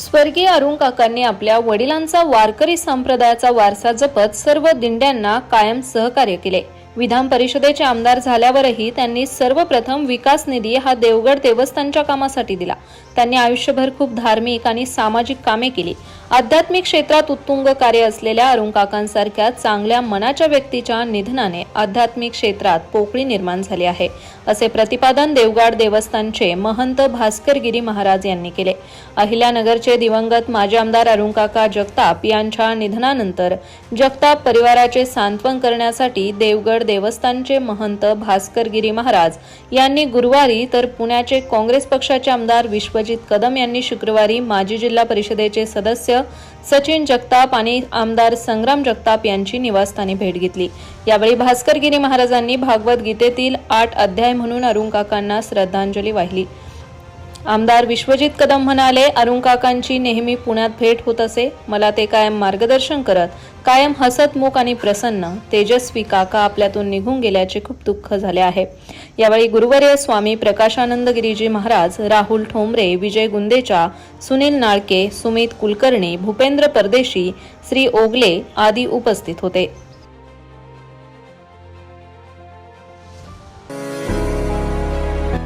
स्वर्गीय अरुण काकांनी आपल्या वडिलांचा वारकरी संप्रदायाचा वारसा जपत सर्व दिंड्यांना कायम सहकार्य केले. विधान परिषदेचे आमदार झाल्यावरही त्यांनी सर्वप्रथम विकास निधी हा देवगड देवस्थानच्या कामासाठी दिला. त्यांनी आयुष्यभर खूप धार्मिक आणि सामाजिक कामे केली. आध्यात्मिक क्षेत्रात उत्तुंग कार्य असलेल्या अरुण काकांसारख्या चांगल्या मनाच्या व्यक्तीच्या निधनाने आध्यात्मिक क्षेत्रात पोकळी निर्माण झाली आहे असे प्रतिपादन देवगाड देवस्थानचे महंत भास्करगिरी महाराज यांनी केले. अहिल्यानगरचे दिवंगत माजी आमदार अरुण काका जगताप यांच्या निधनानंतर जगताप परिवाराचे सांत्वन करण्यासाठी देवगड देवस्थानचे महंत भास्करगिरी महाराज यांनी गुरुवारी तर पुण्याचे काँग्रेस पक्षाचे आमदार विश्वजित कदम यांनी शुक्रवारी माजी जिल्हा परिषदेचे सदस्य सचिन जगताप आणि आमदार संग्राम जगताप यांची निवासस्थानी भेट घेतली. यावेळी भास्करगिरी महाराजांनी भागवत गीतेतील आठ अध्याय म्हणून अरुण काकांना श्रद्धांजली वाहिली. आमदार विश्वजित कदम म्हणाले अरुण काकांची नेहमी पुण्यात भेट होत असे. मला ते कायम मार्गदर्शन करत. कायम हसतमुख आणि प्रसन्न. तेजस्वी काका आपल्यातून निघून गेल्याचे खूप दुःख झाले आहे. यावेळी गुरुवर्य स्वामी प्रकाशानंद गिरीजी महाराज राहुल ठोंबरे विजय गुंदेचा सुनील नाळके सुमित कुलकर्णी भूपेंद्र परदेशी श्री ओगले आदी उपस्थित होते.